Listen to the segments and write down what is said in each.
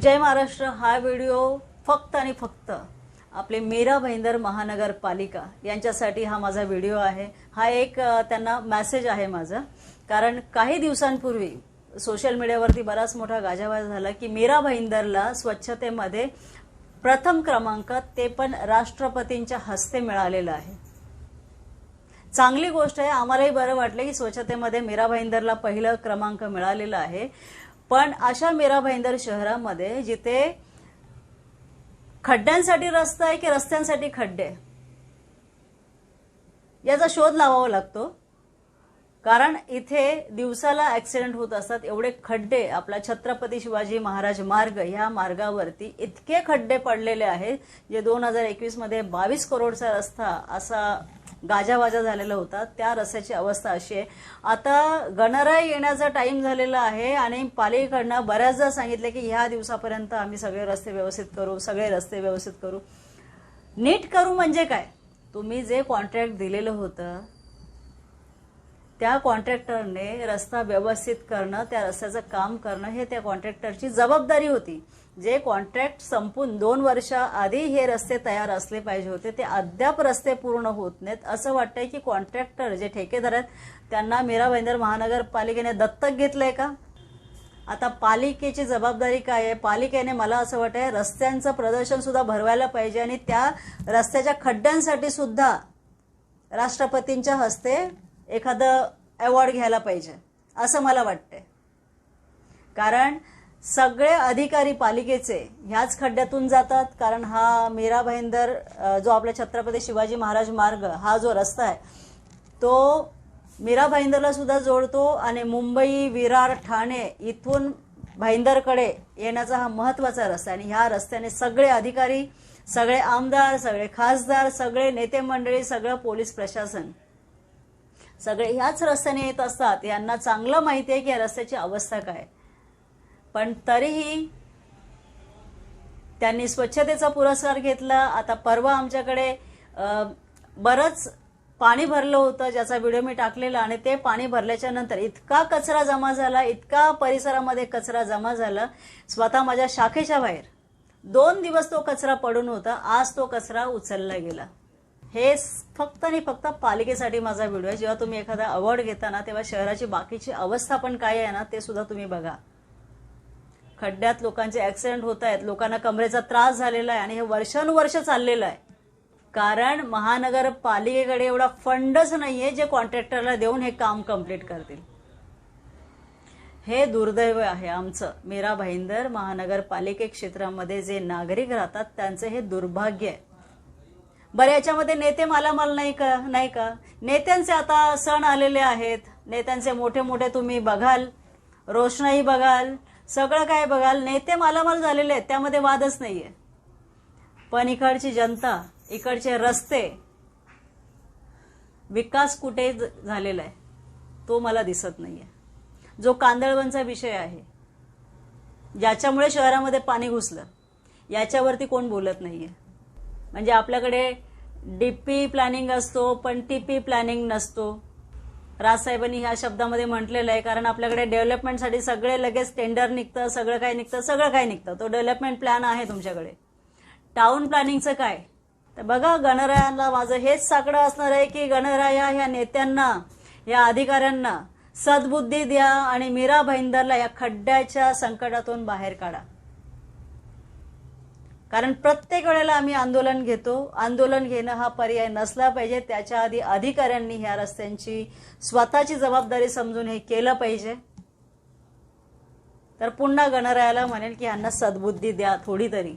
जय महाराष्ट्र हा व्हिडिओ फक्त आणि फक्त आपले मीरा भाईंदर महानगरपालिका यांच्यासाठी हा माझा व्हिडिओ आहे. हा एक त्यांना मॅसेज आहे माझा. कारण काही दिवसांपूर्वी सोशल मीडियावरती बराच मोठा गाजावाजा झाला की मीरा भाईंदरला स्वच्छतेमध्ये प्रथम क्रमांक ते पण राष्ट्रपतींच्या हस्ते मिळालेलं आहे. चांगली गोष्ट आहे आम्हालाही बरं वाटलं की स्वच्छतेमध्ये मीरा भाईंदरला पहिलं क्रमांक मिळालेला आहे. पण अशा मीरा भाईंदर शहरामध्ये जिथे खड्ड्यांसाठी रस्ता आहे की रस्त्यांसाठी खड्डे? याचा शोध लावावा लागतो. कारण इथे दिवसाला ऍक्सिडेंट होत असतात. एवढे खड्डे आपला छत्रपती शिवाजी महाराज मार्ग ह्या मार्गावरती इतके खड्डे पडलेले आहेत जे दोन हजार एकवीसमध्ये बावीस करोडचा रस्ता असा गाजावाजा झालेला होता. त्या रस्त्याची अवस्था अशी आहे. आता गणराई येण्याचा टाईम झालेला आहे आणि पालिकेकडनं बऱ्याचदा सांगितलं की ह्या दिवसापर्यंत आम्ही सगळे रस्ते व्यवस्थित करू सगळे रस्ते व्यवस्थित करू. नीट करू म्हणजे काय? तुम्ही जे कॉन्ट्रॅक्ट दिलेलं होतं त्या कॉन्ट्रॅक्टरने रस्ता व्यवस्थित करणं त्या रस्त्याचं काम करणं हे त्या कॉन्ट्रॅक्टरची जबाबदारी होती. जे कॉन्ट्रॅक्ट संपून दोन वर्षाआधी हे रस्ते तयार असले पाहिजे होते ते अद्याप रस्ते पूर्ण होत नाहीत. असं वाटतंय की कॉन्ट्रॅक्टर जे ठेकेदार आहेत त्यांना मीरा भाईंदर महानगरपालिकेने दत्तक घेतलंय का? आता पालिकेची जबाबदारी काय आहे? पालिकेने मला असं वाटतंय रस्त्यांचं प्रदर्शन सुद्धा भरवायला पाहिजे आणि त्या रस्त्याच्या खड्ड्यांसाठी सुद्धा राष्ट्रपतींच्या हस्ते एखादं अवॉर्ड घ्यायला पाहिजे असं मला वाटतंय. कारण सगळे अधिकारी पालिकेचे ह्याच खड्ड्यातून जातात कारण हा मीरा भाईंदर जो आपला छत्रपती शिवाजी महाराज मार्ग हा जो रस्ता आहे तो मीरा भाईंदरला सुद्धा जोडतो आणि मुंबई विरार ठाणे इथून भाईंदरकडे येण्याचा हा महत्त्वाचा रस्ता आहे. आणि ह्या रस्त्याने सगळे अधिकारी सगळे आमदार सगळे खासदार सगळे नेते मंडळी सगळं पोलीस प्रशासन सगळे ह्याच रस्त्याने येत असतात. यांना चांगलं माहिती आहे की या रस्त्याची अवस्था काय पण तरीही त्यांनी स्वच्छतेचा पुरस्कार घेतला. आता परवा आमच्याकडे बरंच पाणी भरलं होतं ज्याचा व्हिडिओ मी टाकलेला आणि ते पाणी भरल्याच्या नंतर इतका कचरा जमा झाला इतका परिसरामध्ये कचरा जमा झाला. स्वतः माझ्या शाखेच्या बाहेर दोन दिवस तो कचरा पडून होता. आज तो कचरा उचलला गेला. हे फक्त आणि फक्त पालिकेसाठी माझा व्हिडिओ आहे. जेव्हा तुम्ही एखादा अवॉर्ड घेता ना तेव्हा शहराची बाकीची अवस्था पण काय आहे ना ते सुद्धा तुम्ही बघा. खड्ड्यात लोकांचे ऍक्सिडेंट होत आहेत. लोकांना कमरेचा त्रास झालेला आहे आणि हे वर्षानुवर्ष चाललेलं आहे. कारण महानगरपालिकेकडे एवढा फंडच नाहीये जे कॉन्ट्रॅक्टरला देऊन हे काम कंप्लीट करतील. हे दुर्दैव आहे आमचं. मीरा भाईंदर महानगरपालिके क्षेत्रामध्ये जे नागरिक राहतात त्यांचं हे दुर्भाग्य आहे. बरं याच्यामध्ये नेते मालामाल नाही का? नाही का? नेत्यांचे आता सण आलेले आहेत. नेत्यांचे मोठे मोठे तुम्ही बघाल. रोषणाई बघाल. सगळं काय बघाल. नेते मालामाल झालेले आहेत. त्यामध्ये वादच नाहीये. पण इकडची जनता इकडचे रस्ते विकास कुठे झालेला आहे? तो मला दिसत नाहीये. जो कांदळवनचा विषय आहे ज्याच्यामुळे शहरामध्ये पाणी घुसलं याच्यावरती कोण बोलत नाहीये. म्हणजे आपल्याकडे डीपी प्लॅनिंग असतो पण टीपी प्लॅनिंग नसतो. राजसाहेबांनी ह्या शब्दामध्ये म्हटलेलं आहे कारण आपल्याकडे डेव्हलपमेंटसाठी सगळे लगेच टेंडर निघतं सगळं काय निघतं सगळं काय निघतं. तो डेव्हलपमेंट प्लॅन आहे तुमच्याकडे. टाऊन प्लॅनिंगचं काय? तर बघा गणरायाला माझं हेच साकडं असणार आहे की गणराया ह्या नेत्यांना या अधिकाऱ्यांना सद्बुद्धी द्या आणि मीरा भाईंदरला या खड्ड्याच्या संकटातून बाहेर काढा. कारण प्रत्येक वेळेला आम्ही आंदोलन घेतो. आंदोलन घेणं हा पर्याय नसला पाहिजे. त्याच्या आधी अधिकाऱ्यांनी ह्या रस्त्यांची स्वतःची जबाबदारी समजून हे केलं पाहिजे. तर पुन्हा गणरायाला म्हणेल की ह्यांना सद्बुद्धी द्या थोडी तरी.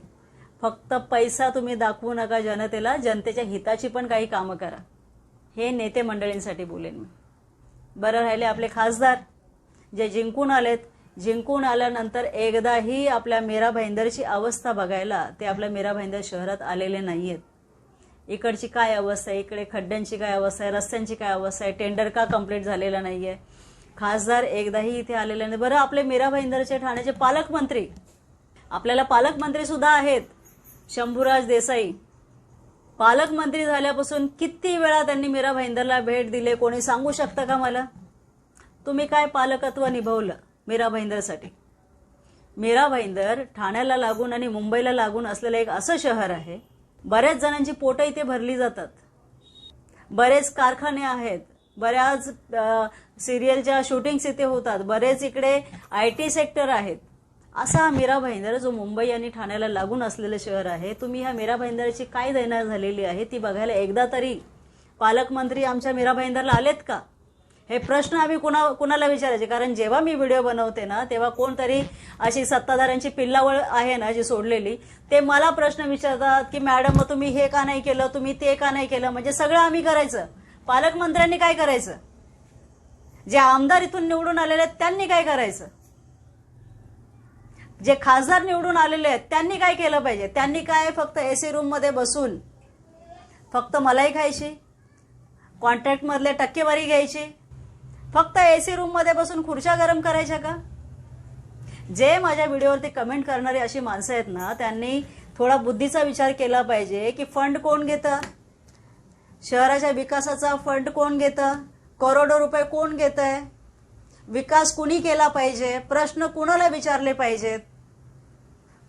फक्त पैसा तुम्ही दाखवू नका जनतेला. जनतेच्या हिताची पण काही कामं करा. हे नेते मंडळींसाठी बोलेन मी. बरं राहिले आपले खासदार जे जिंकून आलेत. जिंकून आल्यानंतर एकदाही आपल्या मीरा भाईंदरची अवस्था बघायला ते आपल्या मीरा भाईंदर शहरात आलेले नाही आहेत इकडची काय अवस्था आहे? इकडे खड्ड्यांची काय अवस्था आहे? रस्त्यांची काय अवस्था आहे? टेंडर का कंप्लीट झालेला नाही आहे खासदार एकदाही इथे आलेले नाही बरं आपले मीरा भाईंदरचे ठाण्याचे पालकमंत्री. आपल्याला पालकमंत्री सुद्धा आहेत. शंभूराज देसाई. पालकमंत्री झाल्यापासून किती वेळा त्यांनी मीरा भाईंदरला भेट दिले कोणी सांगू शकता का मला? तुम्ही काय पालकत्व निभवलं? मीरा भाईंदरसाठी मीरा भाईंदर ठाण्याला लागून आणि मुंबईला लागून असलेलं एक असं शहर आहे बऱ्याच जणांची पोटं इथे भरली जातात. बरेच कारखाने आहेत बऱ्याच सिरियलच्या शूटिंग्स इथे होतात बरेच इकडे आय टी सेक्टर आहेत. असा हा मीरा भाईंदर जो मुंबई आणि ठाण्याला लागून असलेलं शहर आहे तुम्ही ह्या मीरा भाईंदरची काय दैना झालेली आहे ती बघायला एकदा तरी पालकमंत्री आमच्या मीरा भाईंदरला आलेत का? हे प्रश्न आम्ही कुणा कुणाला विचारायचे? कारण जेव्हा मी व्हिडिओ बनवते ना तेव्हा कोणतरी अशी सत्ताधाऱ्यांची पिल्लावळ आहे ना जी सोडलेली ते मला प्रश्न विचारतात की मॅडम मग तुम्ही हे का नाही केलं? तुम्ही ते का नाही केलं? म्हणजे सगळं आम्ही करायचं. पालकमंत्र्यांनी काय करायचं? जे आमदार इथून निवडून आलेले आहेत त्यांनी काय करायचं? जे खासदार निवडून आलेले आहेत त्यांनी काय केलं पाहिजे? त्यांनी काय फक्त एसी सी रूममध्ये बसून फक्त मलाई खायची कॉन्ट्रॅक्टमधले टक्केवारी घ्यायची फक्त एसी रूममध्ये बसून खुर्च्या गरम करायच्या का? जे माझ्या व्हिडिओवरती कमेंट करणारी अशी माणसं आहेत ना त्यांनी थोडा बुद्धीचा विचार केला पाहिजे की फंड कोण घेतं? शहराच्या विकासाचा फंड कोण घेतं? करोडो रुपये कोण घेत आहे विकास कुणी केला पाहिजे? प्रश्न कुणाला विचारले पाहिजेत?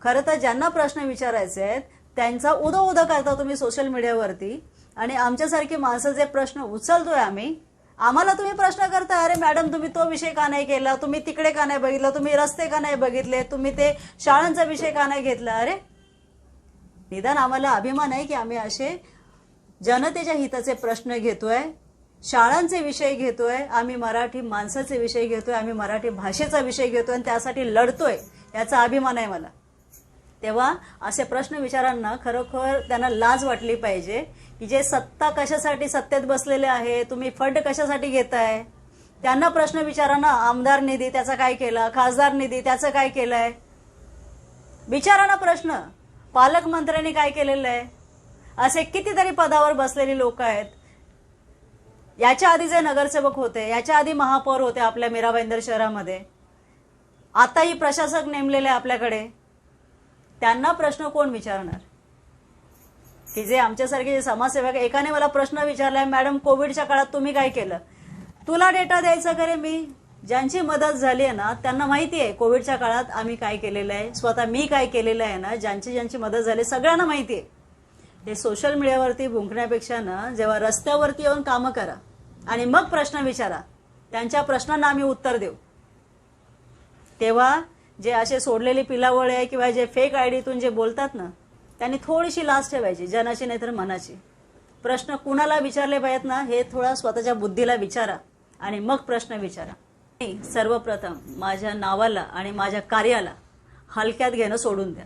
खरं तर ज्यांना प्रश्न विचारायचे आहेत त्यांचा उदो उदो करता तुम्ही सोशल मीडियावरती आणि आमच्यासारखी माणसं जे प्रश्न उचलतोय आम्ही आम्हाला तुम्ही प्रश्न करता अरे मॅडम तुम्ही तो विषय का नाही केला? तुम्ही तिकडे का नाही बघितलं? तुम्ही रस्ते का नाही बघितले? तुम्ही ते शाळांचा विषय का नाही घेतला? अरे निदान आम्हाला अभिमान आहे की आम्ही असे जनतेच्या हिताचे प्रश्न घेतोय शाळांचे विषय घेतोय आम्ही मराठी माणसाचे विषय घेतोय आम्ही मराठी भाषेचा विषय घेतोय आणि त्यासाठी लढतोय याचा अभिमान आहे मला. तेव्हा असे प्रश्न विचारांना खरोखर त्यांना लाज वाटली पाहिजे की जे सत्ता कशासाठी सत्तेत बसलेले आहे तुम्ही फंड कशासाठी घेताय? त्यांना प्रश्न विचारांना आमदार निधी त्याचा काय केला खासदार निधी त्याचं काय केलंय? विचारा ना प्रश्न पालकमंत्र्यांनी काय केलेलं आहे? असे कितीतरी पदावर बसलेली लोक आहेत. याच्या आधी जे नगरसेवक होते याच्या आधी महापौर होते आपल्या मीराबाईंदर शहरामध्ये. आताही प्रशासक नेमलेले आहे आपल्याकडे. त्यांना प्रश्न कोण विचारणार? की जे आमच्यासारखे जे समाजसेवक एकाने मला प्रश्न विचारलाय मॅडम कोविडच्या काळात तुम्ही काय केलं? तुला डेटा द्यायचा करे मी? ज्यांची मदत झाली आहे ना त्यांना माहिती आहे कोविडच्या काळात आम्ही काय केलेलं आहे? स्वतः मी काय केलेलं आहे ना ज्यांची ज्यांची मदत झाली सगळ्यांना माहिती आहे. हे सोशल मीडियावरती भुंकण्यापेक्षा ना जेव्हा रस्त्यावरती येऊन कामं करा आणि मग प्रश्न विचारा त्यांच्या प्रश्नांना आम्ही उत्तर देऊ. तेव्हा जे असे सोडलेली पिलावळे आहे किंवा जे फेक आयडीतून जे बोलतात ना त्यांनी थोडीशी लाज ठेवायची जनाची नाही तर मनाची. प्रश्न कुणाला विचारले पाहिजेत ना हे थोडा स्वतःच्या बुद्धीला विचारा आणि मग प्रश्न विचारा. सर्वप्रथम माझ्या नावाला आणि माझ्या कार्याला हलक्यात घेणं सोडून द्या.